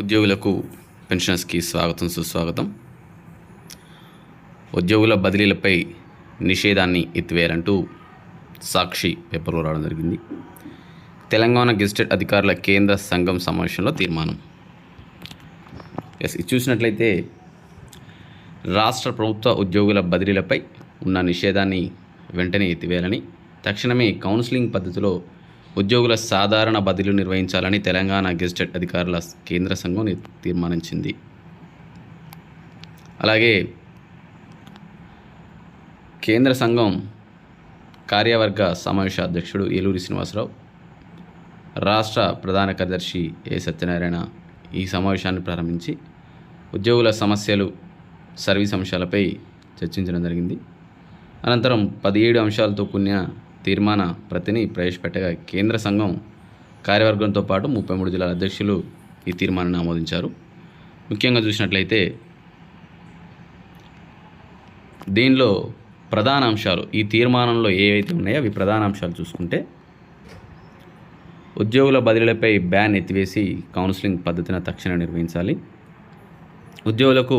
ఉద్యోగులకు పెన్షనర్స్కి స్వాగతం సుస్వాగతం. ఉద్యోగుల బదిలీలపై నిషేధాన్ని ఎత్తివేయాలంటూ సాక్షి పేపర్లో రావడం జరిగింది. తెలంగాణ గెజిటెడ్ అధికారుల కేంద్ర సంఘం సమావేశంలో తీర్మానం. ఎస్ ఇది చూసినట్లయితే రాష్ట్ర ప్రభుత్వ ఉద్యోగుల బదిలీలపై ఉన్న నిషేధాన్ని వెంటనే ఎత్తివేయాలని తక్షణమే కౌన్సిలింగ్ పద్ధతిలో ఉద్యోగుల సాధారణ బదిలీలు నిర్వహించాలని తెలంగాణ గెజిటెడ్ అధికారుల కేంద్ర సంఘం తీర్మానించింది. అలాగే కేంద్ర సంఘం కార్యవర్గ సమావేశ అధ్యక్షుడు ఏలూరి శ్రీనివాసరావు రాష్ట్ర ప్రధాన కార్యదర్శి ఏ సత్యనారాయణ ఈ సమావేశాన్ని ప్రారంభించి ఉద్యోగుల సమస్యలు సర్వీస్ అంశాలపై చర్చించడం జరిగింది. అనంతరం పదిహేడు అంశాలతో కూడిన తీర్మాన ప్రతిని ప్రవేశపెట్టగా కేంద్ర సంఘం కార్యవర్గంతో పాటు ముప్పై మూడు జిల్లాల అధ్యక్షులు ఈ తీర్మానాన్ని ఆమోదించారు. ముఖ్యంగా చూసినట్లయితే దీనిలో ప్రధాన అంశాలు ఈ తీర్మానంలో ఏవైతే ఉన్నాయో అవి ప్రధాన అంశాలు చూసుకుంటే ఉద్యోగుల బదిలీలపై బ్యాన్ ఎత్తివేసి కౌన్సిలింగ్ పద్ధతిని తక్షణం నిర్వహించాలి. ఉద్యోగులకు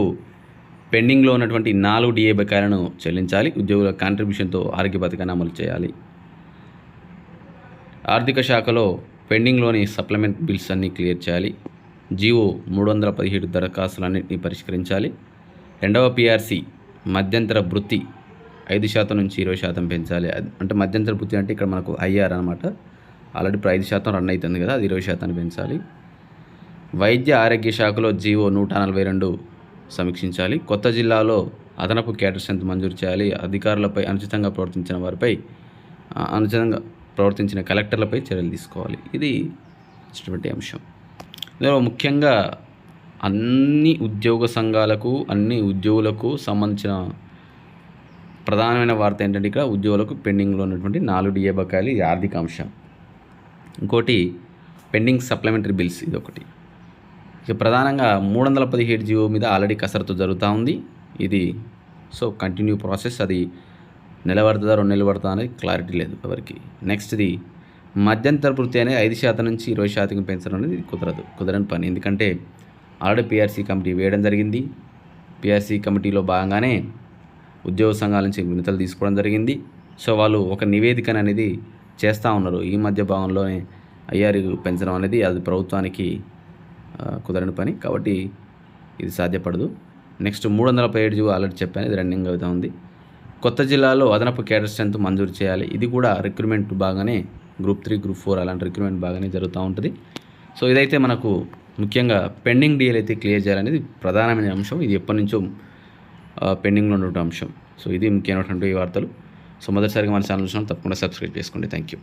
పెండింగ్లో ఉన్నటువంటి నాలుగు డిఏ బకాయిలను చెల్లించాలి. ఉద్యోగుల కాంట్రిబ్యూషన్తో ఆరోగ్య పథకాన్ని అమలు చేయాలి. ఆర్థిక శాఖలో పెండింగ్లోని సప్లిమెంట్ బిల్స్ అన్నీ క్లియర్ చేయాలి. జీవో మూడు వందల పదిహేడు దరఖాస్తులన్నింటినీ పరిష్కరించాలి. రెండవ పిఆర్సి మధ్యంతర వృత్తి ఐదు శాతం నుంచి ఇరవై శాతం పెంచాలి. అది- అంటే మధ్యంతర వృత్తి అంటే ఇక్కడ మనకు ఐఆర్ అనమాట ఆల్రెడీ ఇప్పుడు ఐదు శాతం రన్ అవుతుంది కదా అది ఇరవై శాతాన్ని పెంచాలి. వైద్య ఆరోగ్య శాఖలో జీవో నూట నలభై రెండు సమీక్షించాలి. కొత్త జిల్లాలో అదనపు కేటర్ ఎంత మంజూరు చేయాలి? అధికారులపై అనుచితంగా ప్రవర్తించిన వారిపై అనుచితంగా ప్రవర్తించిన కలెక్టర్లపై చర్యలు తీసుకోవాలి. ఇది ఇచ్చినటువంటి అంశం. ఇందులో ముఖ్యంగా అన్ని ఉద్యోగ సంఘాలకు అన్ని ఉద్యోగులకు సంబంధించిన ప్రధానమైన వార్త ఏంటంటే ఇక్కడ ఉద్యోగులకు పెండింగ్లో ఉన్నటువంటి నాలుగు డిఏ బకాయిలు ఇది ఆర్థిక అంశం. ఇంకోటి పెండింగ్ సప్లిమెంటరీ బిల్స్ ఇది ఒకటి ఇక ప్రధానంగా మూడు వందల పదిహేడు జీవో మీద ఆల్రెడీ కసరత్తు జరుగుతూ ఉంది. ఇది సో కంటిన్యూ ప్రాసెస్. అది నిలబడుతుందా రెండు నెలలు పడుతుందా అనేది క్లారిటీ లేదు ఎవరికి. నెక్స్ట్ది మధ్యంతర వృత్తి అనేది ఐదు శాతం నుంచి ఇరవై శాతం పెంచడం అనేది కుదరదు కుదరని పని. ఎందుకంటే ఆల్రెడీ పిఆర్సీ కమిటీ వేయడం జరిగింది. పిఆర్సీ కమిటీలో భాగంగానే ఉద్యోగ సంఘాల నుంచి వినతులు తీసుకోవడం జరిగింది. సో వాళ్ళు ఒక నివేదికను అనేది చేస్తూ ఉన్నారు. ఈ మధ్య భాగంలోనే ఐఆర్ పెంచడం అనేది అది ప్రభుత్వానికి కుదరని పని. కాబట్టి ఇది సాధ్యపడదు. నెక్స్ట్ మూడు వందల పదిహేడు జీవో ఆల్రెడీ చెప్పాను ఇది రన్నింగ్ అవుతా ఉంది. కొత్త జిల్లాలో అదనపు కేడర్ స్ట్రెంత్ మంజూరు చేయాలి. ఇది కూడా రిక్రూట్మెంట్ బాగానే గ్రూప్ త్రీ గ్రూప్ ఫోర్ అలాంటి రిక్రూట్మెంట్ బాగానే జరుగుతూ ఉంటుంది. సో ఇదైతే మనకు ముఖ్యంగా పెండింగ్ డీఎల్ అయితే క్లియర్ చేయాలనేది ప్రధానమైన అంశం. ఇది ఎప్పటి నుంచో పెండింగ్లో ఉన్నటువంటి అంశం. సో ఇది ముఖ్యమైనటువంటి ఈ వార్తలు. సో మొదటిసారిగా మన ఛానల్ చూసినా తప్పకుండా సబ్స్క్రైబ్ చేసుకోండి. Thank you